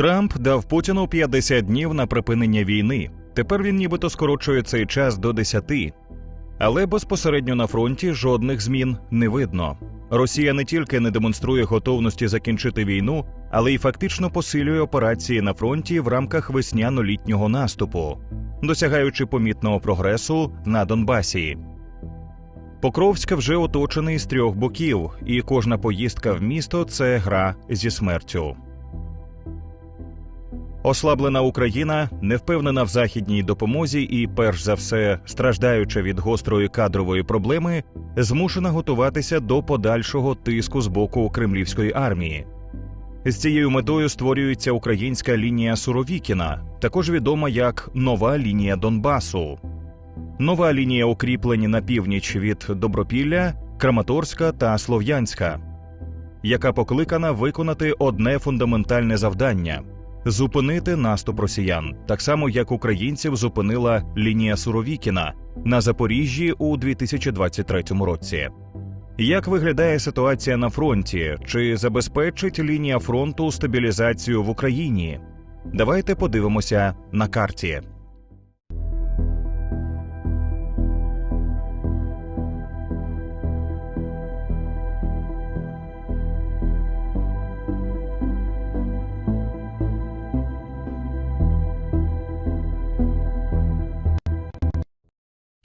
Трамп дав Путіну 50 днів на припинення війни. Тепер він нібито скорочує цей час до 10. Але безпосередньо на фронті жодних змін не видно. Росія не тільки не демонструє готовності закінчити війну, але й фактично посилює операції на фронті в рамках весняно-літнього наступу, досягаючи помітного прогресу на Донбасі. Покровськ вже оточений з трьох боків, і кожна поїздка в місто це гра зі смертю. Ослаблена Україна, невпевнена в західній допомозі і, перш за все, страждаюча від гострої кадрової проблеми, змушена готуватися до подальшого тиску з боку кремлівської армії. З цією метою створюється українська лінія Суровікіна, також відома як нова лінія Донбасу. Нова лінія укріплень на північ від Добропілля, Краматорська та Слов'янська, яка покликана виконати одне фундаментальне завдання зупинити наступ росіян, так само як українців зупинила лінія Суровікіна на Запоріжжі у 2023 році. Як виглядає ситуація на фронті? Чи забезпечить лінія фронту стабілізацію в Україні? Давайте подивимося на карті.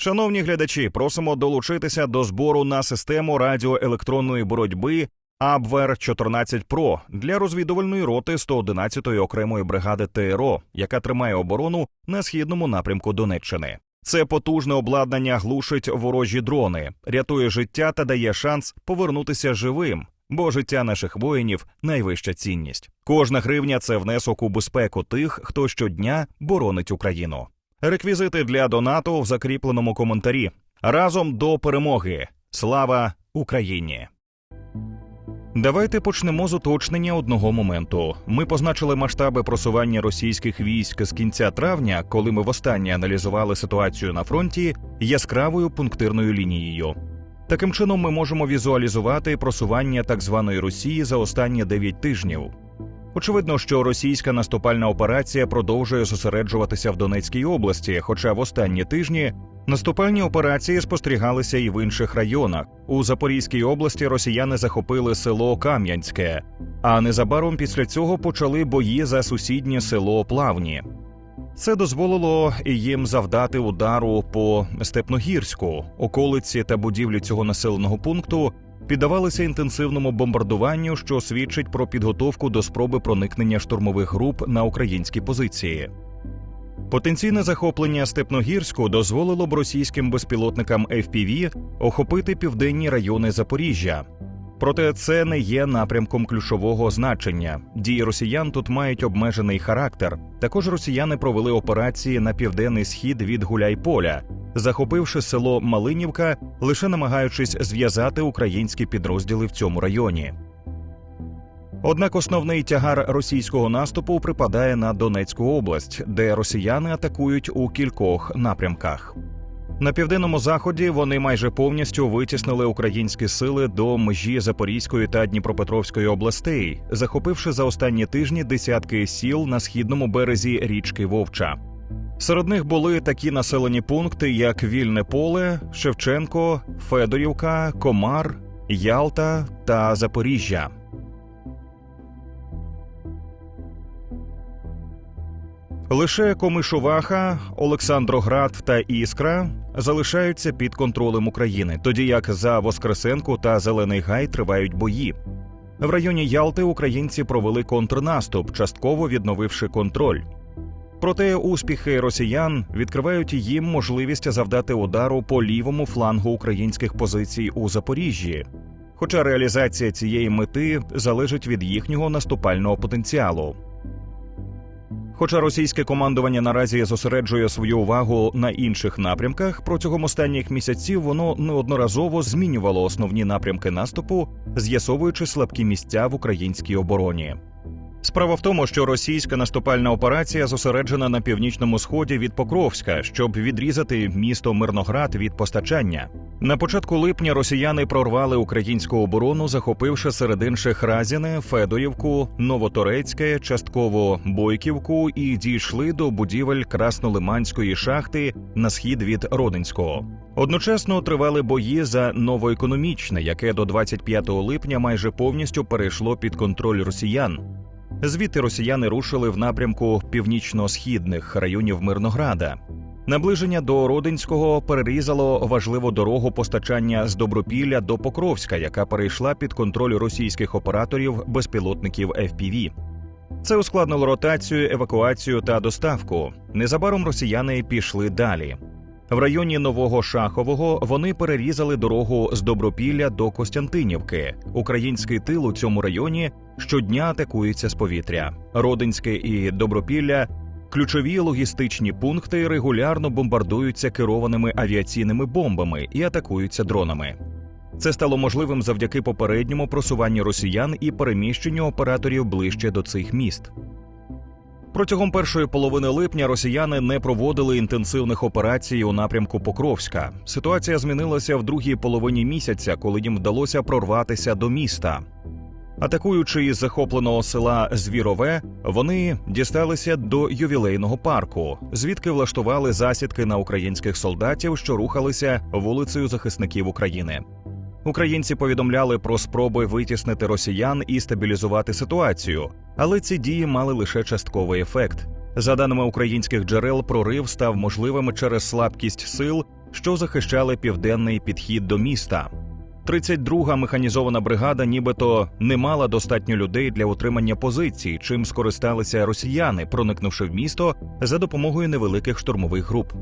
Шановні глядачі, просимо долучитися до збору на систему радіоелектронної боротьби Абвер 14 Про для розвідувальної роти 111-ї окремої бригади ТРО, яка тримає оборону на східному напрямку Донеччини. Це потужне обладнання глушить ворожі дрони, рятує життя та дає шанс повернутися живим. Бо життя наших воїнів найвища цінність. Кожна гривня це внесок у безпеку тих, хто щодня боронить Україну. Реквізити для донату в закріпленому коментарі. Разом до перемоги. Слава Україні! Давайте почнемо з уточнення одного моменту. Ми позначили масштаби просування російських військ з кінця травня, коли ми востаннє аналізували ситуацію на фронті яскравою пунктирною лінією. Таким чином, ми можемо візуалізувати просування так званої Росії за останні 9 тижнів. Очевидно, що російська наступальна операція продовжує зосереджуватися в Донецькій області, хоча в останні тижні наступальні операції спостерігалися і в інших районах. У Запорізькій області росіяни захопили село Кам'янське, а незабаром після цього почали бої за сусіднє село Плавні. Це дозволило їм завдати удару по Степногірську, околиці та будівлі цього населеного пункту піддавалися інтенсивному бомбардуванню, що свідчить про підготовку до спроби проникнення штурмових груп на українські позиції. Потенційне захоплення Степногірську дозволило б російським безпілотникам FPV охопити південні райони Запоріжжя. Проте це не є напрямком ключового значення. Дії росіян тут мають обмежений характер. Також росіяни провели операції на південний схід від Гуляйполя, захопивши село Малинівка, лише намагаючись зв'язати українські підрозділи в цьому районі. Однак основний тягар російського наступу припадає на Донецьку область, де росіяни атакують у кількох напрямках. На південному заході вони майже повністю витіснили українські сили до межі Запорізької та Дніпропетровської областей, захопивши за останні тижні десятки сіл на східному березі річки Вовча. Серед них були такі населені пункти, як Вільне Поле, Шевченко, Федорівка, Комар, Ялта та Запоріжжя. Лише Комишуваха, Олександроград та Іскра залишаються під контролем України, тоді як за Воскресенку та Зелений Гай тривають бої. В районі Ялти українці провели контрнаступ, частково відновивши контроль. Проте успіхи росіян відкривають їм можливість завдати удару по лівому флангу українських позицій у Запоріжжі. Хоча реалізація цієї мети залежить від їхнього наступального потенціалу. Хоча російське командування наразі зосереджує свою увагу на інших напрямках, протягом останніх місяців воно неодноразово змінювало основні напрямки наступу, з'ясовуючи слабкі місця в українській обороні. Справа в тому, що російська наступальна операція зосереджена на північному сході від Покровська, щоб відрізати місто Мирноград від постачання. На початку липня росіяни прорвали українську оборону, захопивши серед інших Разіне, Федорівку, Новоторецьке, частково Бойківку і дійшли до будівель Краснолиманської шахти на схід від Родинського. Одночасно тривали бої за новоекономічне, яке до 25 липня майже повністю перейшло під контроль росіян. Звідти росіяни рушили в напрямку північно-східних районів Мирнограда. Наближення до Родинського перерізало важливу дорогу постачання з Добропілля до Покровська, яка перейшла під контроль російських операторів безпілотників FPV. Це ускладнило ротацію, евакуацію та доставку. Незабаром росіяни пішли далі. В районі Нового Шахового вони перерізали дорогу з Добропілля до Костянтинівки. Український тил у цьому районі щодня атакується з повітря. Родинське і Добропілля ключові логістичні пункти регулярно бомбардуються керованими авіаційними бомбами і атакуються дронами. Це стало можливим завдяки попередньому просуванню росіян і переміщенню операторів ближче до цих міст. Протягом першої половини липня росіяни не проводили інтенсивних операцій у напрямку Покровська. Ситуація змінилася в другій половині місяця, коли їм вдалося прорватися до міста. Атакуючи із захопленого села Звірове, вони дісталися до ювілейного парку, звідки влаштували засідки на українських солдатів, що рухалися вулицею захисників України. Українці повідомляли про спроби витіснити росіян і стабілізувати ситуацію, але ці дії мали лише частковий ефект. За даними українських джерел, прорив став можливим через слабкість сил, що захищали південний підхід до міста. 32-га механізована бригада, нібито не мала достатньо людей для утримання позицій, чим скористалися росіяни, проникнувши в місто за допомогою невеликих штурмових груп.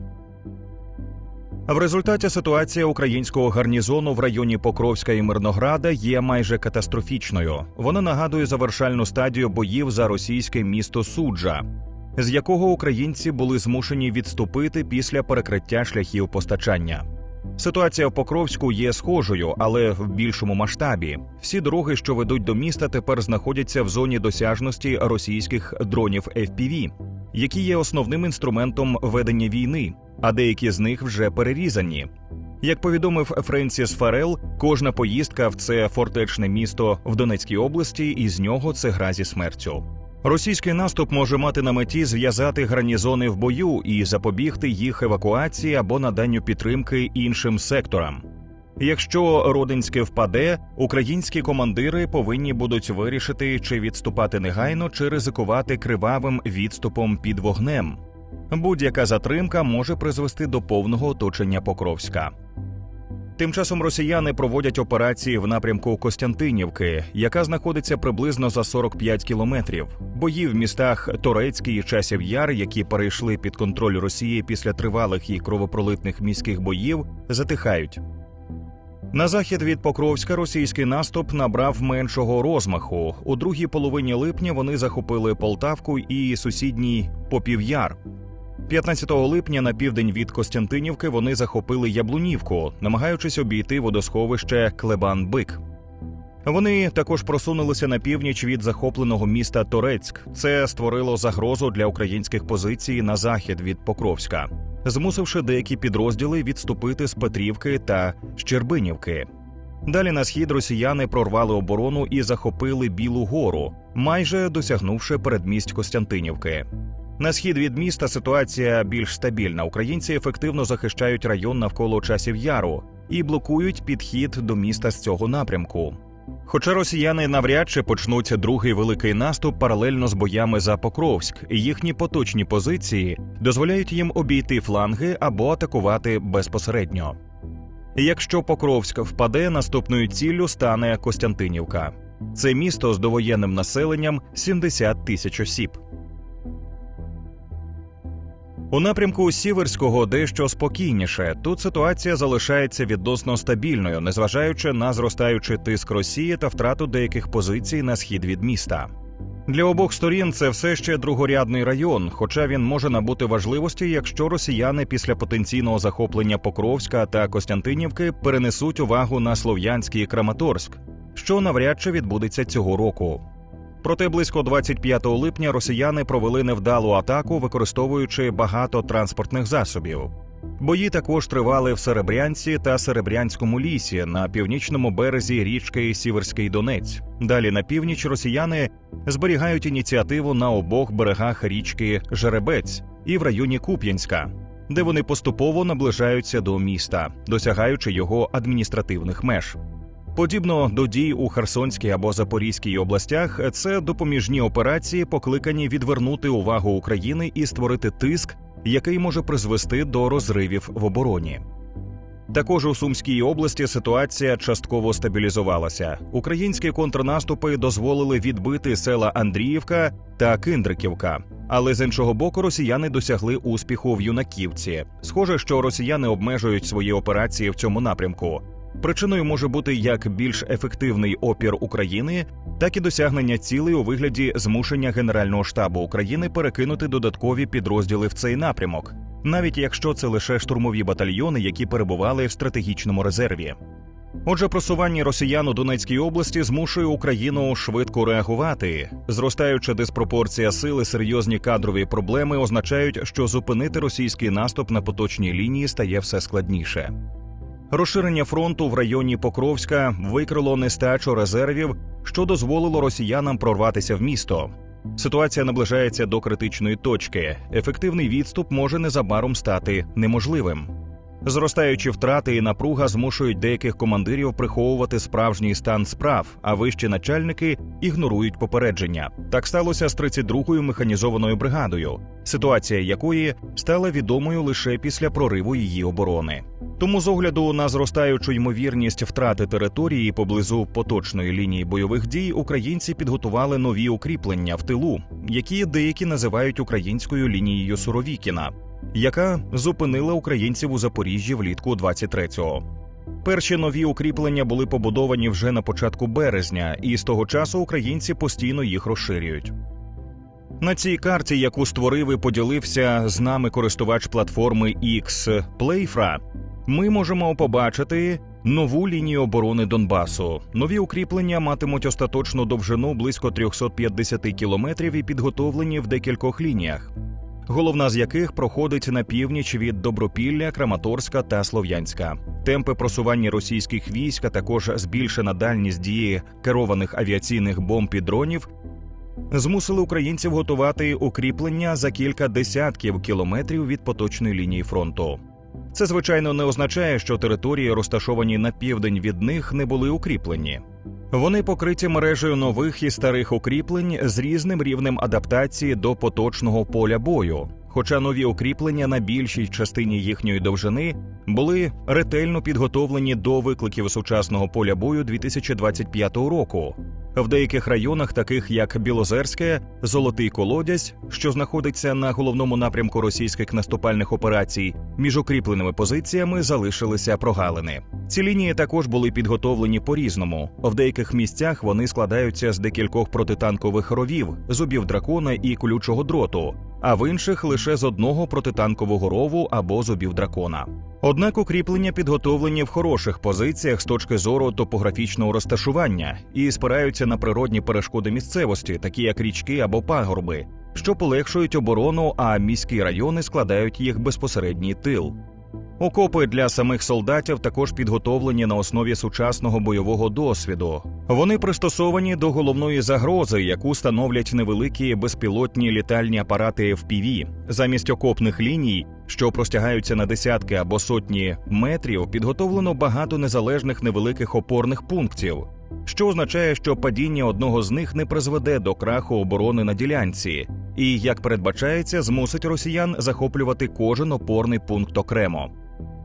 В результаті ситуація українського гарнізону в районі Покровська і Мирнограда є майже катастрофічною. Вона нагадує завершальну стадію боїв за російське місто Суджа, з якого українці були змушені відступити після перекриття шляхів постачання. Ситуація в Покровську є схожою, але в більшому масштабі. Всі дороги, що ведуть до міста, тепер знаходяться в зоні досяжності російських дронів FPV, які є основним інструментом ведення війни, а деякі з них вже перерізані. Як повідомив Френсіс Фарел, кожна поїздка в це фортечне місто в Донецькій області, і з нього це гра зі смертю. Російський наступ може мати на меті зв'язати гарнізони в бою і запобігти їх евакуації або наданню підтримки іншим секторам. Якщо Родинське впаде, українські командири повинні будуть вирішити, чи відступати негайно, чи ризикувати кривавим відступом під вогнем. Будь-яка затримка може призвести до повного оточення Покровська. Тим часом росіяни проводять операції в напрямку Костянтинівки, яка знаходиться приблизно за 45 кілометрів. Бої в містах Торецький і Часів Яр, які перейшли під контроль Росії після тривалих і кровопролитних міських боїв, затихають. На захід від Покровська російський наступ набрав меншого розмаху. У другій половині липня вони захопили Полтавку і сусідній Попів'яр. 15 липня на південь від Костянтинівки вони захопили Яблунівку, намагаючись обійти водосховище Клебан-Бик. Вони також просунулися на північ від захопленого міста Торецьк. Це створило загрозу для українських позицій на захід від Покровська, змусивши деякі підрозділи відступити з Петрівки та Щербинівки. Далі на схід росіяни прорвали оборону і захопили Білу гору, майже досягнувши передмість Костянтинівки. На схід від міста ситуація більш стабільна. Українці ефективно захищають район навколо часів яру і блокують підхід до міста з цього напрямку. Хоча росіяни навряд чи почнуть другий великий наступ паралельно з боями за Покровськ, і їхні поточні позиції дозволяють їм обійти фланги або атакувати безпосередньо. Якщо Покровськ впаде, наступною ціллю стане Костянтинівка. Це місто з довоєнним населенням 70 тисяч осіб. У напрямку Сіверського дещо спокійніше. Тут ситуація залишається відносно стабільною, незважаючи на зростаючий тиск Росії та втрату деяких позицій на схід від міста. Для обох сторін це все ще другорядний район, хоча він може набути важливості, якщо росіяни після потенційного захоплення Покровська та Костянтинівки перенесуть увагу на Слов'янський і Краматорськ, що навряд чи відбудеться цього року. Проте близько 25 липня росіяни провели невдалу атаку, використовуючи багато транспортних засобів. Бої також тривали в Серебрянці та Серебрянському лісі на північному березі річки Сіверський Донець. Далі на північ росіяни зберігають ініціативу на обох берегах річки Жеребець і в районі Куп'янська, де вони поступово наближаються до міста, досягаючи його адміністративних меж. Подібно до дій у Херсонській або Запорізькій областях, це допоміжні операції, покликані відвернути увагу України і створити тиск, який може призвести до розривів в обороні. Також у Сумській області ситуація частково стабілізувалася. Українські контрнаступи дозволили відбити села Андріївка та Киндриківка. Але з іншого боку, росіяни досягли успіху в юнаківці. Схоже, що росіяни обмежують свої операції в цьому напрямку. Причиною може бути як більш ефективний опір України, так і досягнення цілей у вигляді змушення Генерального штабу України перекинути додаткові підрозділи в цей напрямок, навіть якщо це лише штурмові батальйони, які перебували в стратегічному резерві. Отже, просування росіян у Донецькій області змушує Україну швидко реагувати. Зростаюча диспропорція сили, серйозні кадрові проблеми означають, що зупинити російський наступ на поточній лінії стає все складніше. Розширення фронту в районі Покровська викрило нестачу резервів, що дозволило росіянам прорватися в місто. Ситуація наближається до критичної точки. Ефективний відступ може незабаром стати неможливим. Зростаючі втрати і напруга змушують деяких командирів приховувати справжній стан справ, а вищі начальники ігнорують попередження. Так сталося з 32-ю механізованою бригадою, ситуація якої стала відомою лише після прориву її оборони. Тому, з огляду на зростаючу ймовірність втрати території поблизу поточної лінії бойових дій, українці підготували нові укріплення в тилу, які деякі називають українською лінією Суровікіна яка зупинила українців у Запоріжжі влітку 23-го. Перші нові укріплення були побудовані вже на початку березня, і з того часу українці постійно їх розширюють. На цій карті, яку створив і поділився з нами користувач платформи X Playfra, ми можемо побачити нову лінію оборони Донбасу. Нові укріплення матимуть остаточну довжину близько 350 кілометрів і підготовлені в декількох лініях головна з яких проходить на північ від Добропілля, Краматорська та Слов'янська. Темпи просування російських військ, а також збільшена дальність дії керованих авіаційних бомб і дронів. Змусили українців готувати укріплення за кілька десятків кілометрів від поточної лінії фронту. Це звичайно не означає, що території, розташовані на південь від них, не були укріплені. Вони покриті мережею нових і старих укріплень з різним рівнем адаптації до поточного поля бою. Хоча нові укріплення на більшій частині їхньої довжини були ретельно підготовлені до викликів сучасного поля бою 2025 року. В деяких районах, таких як Білозерське, Золотий Колодязь, що знаходиться на головному напрямку російських наступальних операцій, між укріпленими позиціями залишилися прогалини. Ці лінії також були підготовлені по різному. В деяких місцях вони складаються з декількох протитанкових ровів, зубів дракона і колючого дроту, а в інших лише з одного протитанкового рову або зубів дракона. Однак укріплення підготовлені в хороших позиціях з точки зору топографічного розташування і спираються на природні перешкоди місцевості, такі як річки або пагорби, що полегшують оборону, а міські райони складають їх безпосередній тил. Окопи для самих солдатів також підготовлені на основі сучасного бойового досвіду. Вони пристосовані до головної загрози, яку становлять невеликі безпілотні літальні апарати FPV. замість окопних ліній, що простягаються на десятки або сотні метрів, підготовлено багато незалежних невеликих опорних пунктів. Що означає, що падіння одного з них не призведе до краху оборони на ділянці, і як передбачається, змусить росіян захоплювати кожен опорний пункт окремо.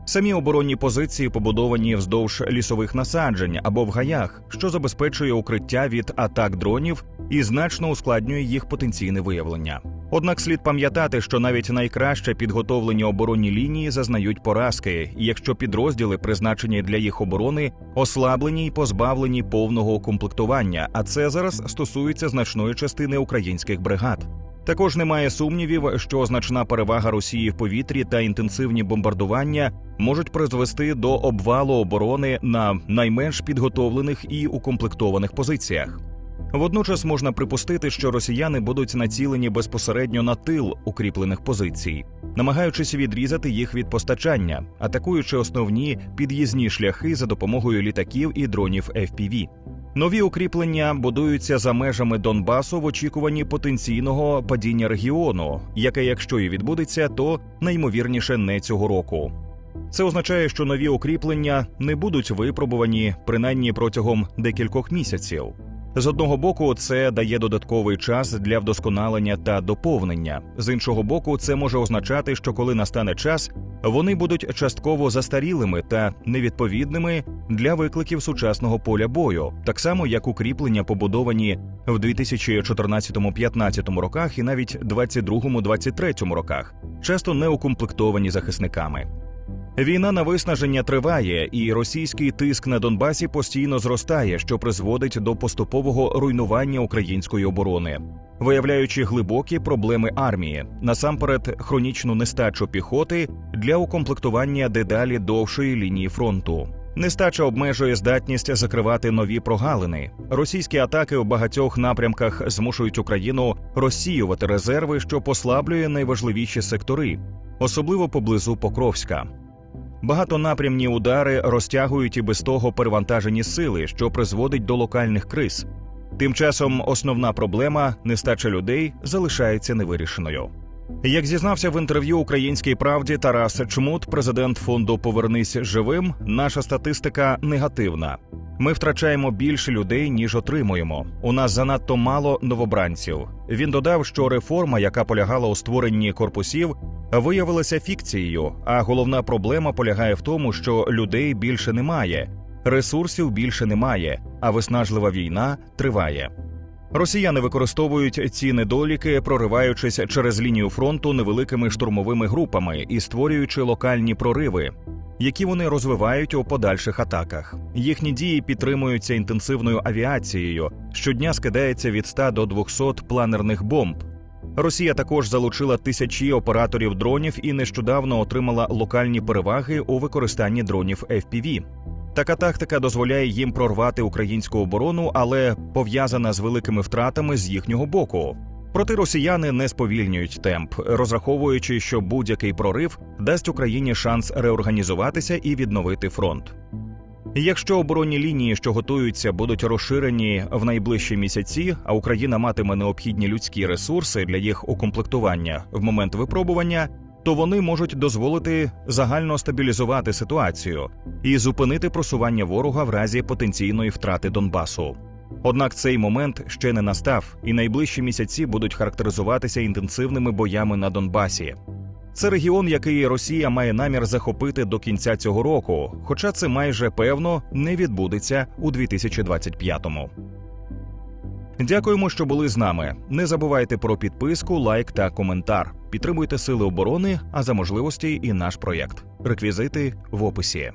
Самі оборонні позиції побудовані вздовж лісових насаджень або в гаях, що забезпечує укриття від атак дронів і значно ускладнює їх потенційне виявлення. Однак слід пам'ятати, що навіть найкраще підготовлені оборонні лінії зазнають поразки, якщо підрозділи, призначені для їх оборони, ослаблені й позбавлені повного укомплектування, а це зараз стосується значної частини українських бригад. Також немає сумнівів, що значна перевага Росії в повітрі та інтенсивні бомбардування можуть призвести до обвалу оборони на найменш підготовлених і укомплектованих позиціях. Водночас можна припустити, що росіяни будуть націлені безпосередньо на тил укріплених позицій, намагаючись відрізати їх від постачання, атакуючи основні під'їзні шляхи за допомогою літаків і дронів FPV. Нові укріплення будуються за межами Донбасу в очікуванні потенційного падіння регіону, яке, якщо і відбудеться, то найімовірніше не цього року. Це означає, що нові укріплення не будуть випробувані принаймні протягом декількох місяців. З одного боку, це дає додатковий час для вдосконалення та доповнення. З іншого боку, це може означати, що коли настане час, вони будуть частково застарілими та невідповідними для викликів сучасного поля бою, так само як укріплення, побудовані в 2014-15 роках і навіть 22-23 роках, часто не укомплектовані захисниками. Війна на виснаження триває, і російський тиск на Донбасі постійно зростає, що призводить до поступового руйнування української оборони, виявляючи глибокі проблеми армії, насамперед хронічну нестачу піхоти для укомплектування дедалі довшої лінії фронту. Нестача обмежує здатність закривати нові прогалини. Російські атаки у багатьох напрямках змушують Україну розсіювати резерви, що послаблює найважливіші сектори, особливо поблизу Покровська. Багатонапрямні удари розтягують і без того перевантажені сили, що призводить до локальних криз. Тим часом основна проблема нестача людей залишається невирішеною. Як зізнався в інтерв'ю Українській правді Тарас Чмут, президент фонду Повернись живим, наша статистика негативна. Ми втрачаємо більше людей ніж отримуємо. У нас занадто мало новобранців. Він додав, що реформа, яка полягала у створенні корпусів, виявилася фікцією. А головна проблема полягає в тому, що людей більше немає, ресурсів більше немає, а виснажлива війна триває. Росіяни використовують ці недоліки, прориваючись через лінію фронту невеликими штурмовими групами і створюючи локальні прориви, які вони розвивають у подальших атаках. Їхні дії підтримуються інтенсивною авіацією. Щодня скидається від 100 до 200 планерних бомб. Росія також залучила тисячі операторів дронів і нещодавно отримала локальні переваги у використанні дронів FPV. Така тактика дозволяє їм прорвати українську оборону, але пов'язана з великими втратами з їхнього боку. Проте росіяни не сповільнюють темп, розраховуючи, що будь-який прорив дасть Україні шанс реорганізуватися і відновити фронт. Якщо оборонні лінії, що готуються, будуть розширені в найближчі місяці, а Україна матиме необхідні людські ресурси для їх укомплектування в момент випробування, то вони можуть дозволити загально стабілізувати ситуацію і зупинити просування ворога в разі потенційної втрати Донбасу. Однак цей момент ще не настав, і найближчі місяці будуть характеризуватися інтенсивними боями на Донбасі. Це регіон, який Росія має намір захопити до кінця цього року, хоча це майже певно не відбудеться у 2025-му. Дякуємо, що були з нами. Не забувайте про підписку, лайк та коментар. Підтримуйте сили оборони, а за можливості і наш проєкт. Реквізити в описі.